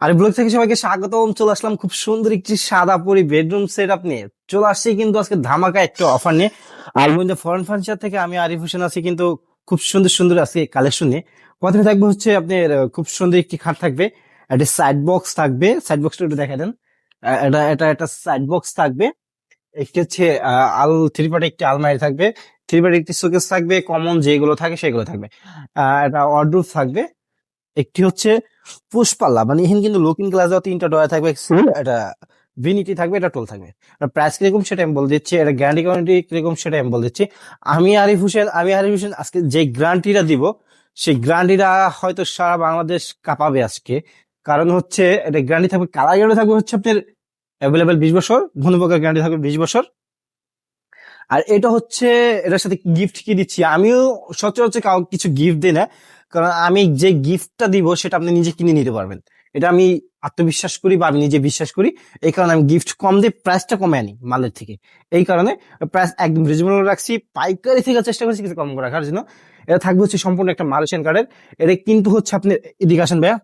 আর blog থেকে সবাইকে স্বাগতম। চলে আসলাম খুব সুন্দর একটি সাদা পরি বেডরুম সেট আপ নিয়ে। চলে আসছি কিন্তু আজকে ধামাকা একটা অফার নিয়ে। আর মধ্যে ফরেন ফার্নিচার থেকে আমি আরিফ হোসেন আছি কিন্তু খুব সুন্দর সুন্দর আজকে কালেকশন নিয়ে। প্রথমে থাকবে হচ্ছে আপনার খুব সুন্দর একটি খাট থাকবে। একটা সাইড বক্স থাকবে। সাইড বক্সটা একটু দেখা দেন। এটা এটা একটা সাইড বক্স থাকবে। একটি হচ্ছে আল থ্রি পার্ট একটি আলমারি থাকবে। থ্রি পার্ট একটি শোকেস থাকবে। কমন যেগুলো থাকে সেগুলো থাকবে। আহ, একটা অর্ডার থাকবে। একটি হচ্ছে পুষ্পাল্লা মানে এখানে কিন্তু লুকিং গ্লাস তিনটা ডয়া থাকবে এটা ভিনিটি থাকবে এটা টোল থাকবে। প্রাইস কীরকম সেটা আমি বলে দিচ্ছি এটা গ্যারান্টি কোয়ারেন্টি কীরকম সেটা আমি বলে দিচ্ছি। আমি আরিফ হোসেন আমি আরিফ হোসেন আজকে যে গ্যারান্টিটা দিব সেই গ্যারান্টিটা হয়তো সারা বাংলাদেশ কাঁপাবে আজকে। কারণ হচ্ছে এটা গ্যারান্টি থাকবে কালার গ্যারান্টি থাকবে হচ্ছে আপনার অ্যাভেলেবেল বিশ বছর ঘনপকার গ্যারান্টি থাকবে বিশ বছর। আর এটা হচ্ছে এটার সাথে গিফট কি দিচ্ছি? আমিও সচরাচর কাউ কিছু গিফট দিই না। কারণ আমি যে গিফটটা দিব সেটা আপনি নিজে কিনে নিতে পারবেন। এটা আমি আত্মবিশ্বাস করি বা আমি নিজে বিশ্বাস করি। এই কারণে আমি গিফট কম দিয়ে প্রাইসটা কমে আনি মালের থেকে। এই কারণে প্রাইস একদম রিজনেবল রাখছি। পাইকারি থেকে চেষ্টা করছি কিছু কম রাখার জন্য। এটা থাকবে হচ্ছে সম্পূর্ণ একটা মালয়েশিয়ান কার্ডের এটা কিন্তু হচ্ছে আপনি এদিকে আসেন ভাইয়া।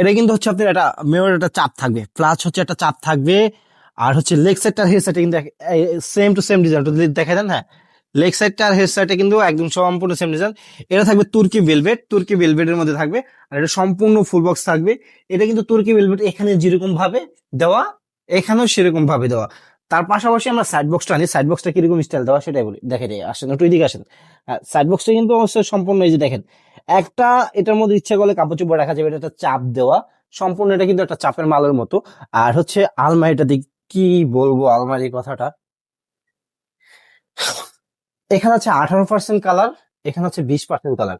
এটা কিন্তু হচ্ছে আপনার একটা মেয়র একটা চাপ থাকবে। প্লাস হচ্ছে একটা চাপ থাকবে। আর হচ্ছে লেগ সেটটা হেড সাইডে কিন্তু সেম টু সেম ডিজাইন দেখা দেন হ্যাঁ। লেগ সাইডটা আর হেড সাইডটা কিন্তু একদম সম্পূর্ণ সেম ডিজাইন এটা থাকবে তুর্কি ভেলভেট তুর্কি ভেলভেটের মধ্যে থাকবে। আর এটা সম্পূর্ণ ফুল বক্স থাকবে। এটা কিন্তু তুর্কি ভেলভেট এখানে যেরকম ভাবে দেওয়া, এখানেও সেরকম ভাবে দেওয়া। তার পাশাপাশি আমরা সাইড বক্সটা আনি। সাইড বক্সটা কীরকম স্টাইল দেওয়া সেটাই বলি। দেখে যাই আসেন একটু এদিকে আসেন। সাইড বক্সটা কিন্তু অবশ্যই সম্পূর্ণ এই যে দেখেন। একটা এটার মধ্যে ইচ্ছা করলে কাপড় চোপড় রাখা যাবে, এটা একটা চাপ দেওয়া। সম্পূর্ণ এটা কিন্তু একটা চাপের মালের মতো। আর হচ্ছে আলমারিটা দিক কি বলব আলমারির কথাটা? এখানে হচ্ছে আঠারো পার্সেন্ট কালার এখানে হচ্ছে বিশ পার্সেন্ট কালার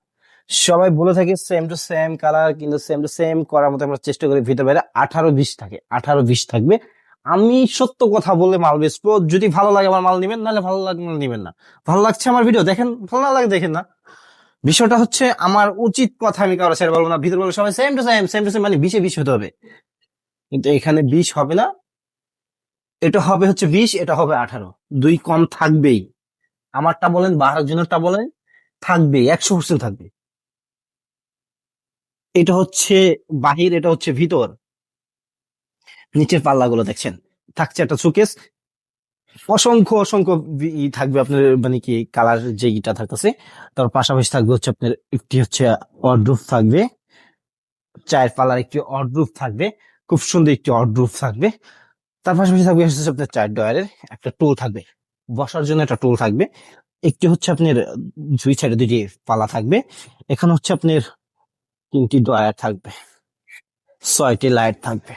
সবাই বলে থাকে সেম টু সেম কালার কিন্তু সেম টু সেম করার মতো আমরা চেষ্টা করি ভিতরে বাইরে। আঠারো বিশ থাকে, আঠারো বিশ থাকবে। আমি সত্য কথা বলে মাল বেচবো। যদি ভালো লাগে আমার মাল নিবেন, নাহলে ভালো লাগবে না নিবেন না। ভালো লাগছে আমার ভিডিও দেখেন, ভালো না লাগে দেখেন না। বিষয়টা হচ্ছে আমার উচিত কথা আমি কারও ছেড়ে বলব না। ভিতরে বলব সবাই same to same same to same মানে বিশে বিশ হতে হবে। কিন্তু এখানে বিশ হবে না। এটা হবে হচ্ছে বিশ, এটা হবে আঠারো। দুই কম থাকবেই। আমারটা বলেন বাহার জন্যটা বলেন, থাকবে, একশো পার্সেন্ট থাকবে। এটা হচ্ছে বাহির, এটা হচ্ছে ভিতর। নিচের পাল্লাগুলো দেখছেন, থাকছে একটা সুকেস অসংখ্য অসংখ্য থাকবে আপনার মানে কি কালার যে ইটা থাকতেছে। তার পাশাপাশি থাকবে হচ্ছে আপনার একটি হচ্ছে অড্রুফ থাকবে। চায়ের পাল্লার একটি অড্রুফ থাকবে, খুব সুন্দর একটি অড্রুফ থাকবে। তার পাশাপাশি থাকবে হচ্ছে আপনার চায়ের ডয়ারের একটা টুল থাকবে। বসার জন্য একটা টুল থাকবে। একটি হচ্ছে আপনার, দুই সাইডে দুইটি পালা থাকবে। এখানে হচ্ছে আপনার তিনটি ডয়ার থাকবে, ছয়টি লাইট থাকবে।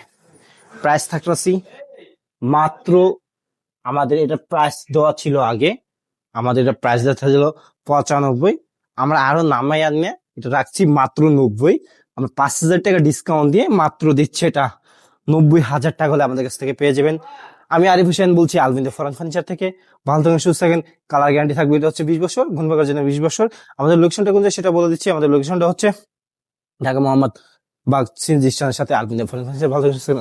প্রাইস থাকতেছি মাত্র আমাদের এটা প্রাইস দেওয়া ছিল আগে, আমাদের এটা প্রাইস দেওয়া ছিল পঁচানব্বই। আমরা আরও নামাই আনিয়ে এটা রাখছি মাত্র নব্বই। আমরা পাঁচ হাজার টাকা ডিসকাউন্ট দিয়ে মাত্র দিচ্ছে এটা নব্বই হাজার টাকা হলে আমাদের কাছ থেকে পেয়ে যাবেন। আমি আরিফ হোসেন বলছি আলবিন্দু ফরান ফার্নিচার থেকে। ভালো থাকেন, সুস্থ থাকেন। কালার গ্যারান্টি থাকবে, এটা হচ্ছে বিশ বছর ঘুমবাগার জন্য বিশ বছর। আমাদের লোকেশনটা কোন সেটা বলে দিচ্ছি। আমাদের লোকেশনটা হচ্ছে ঢাকা মোহাম্মদ বাগ সিন সাথে আলবিন্দু ফরান ফার্নিচার। ভালো থাকেন, সুস্থ।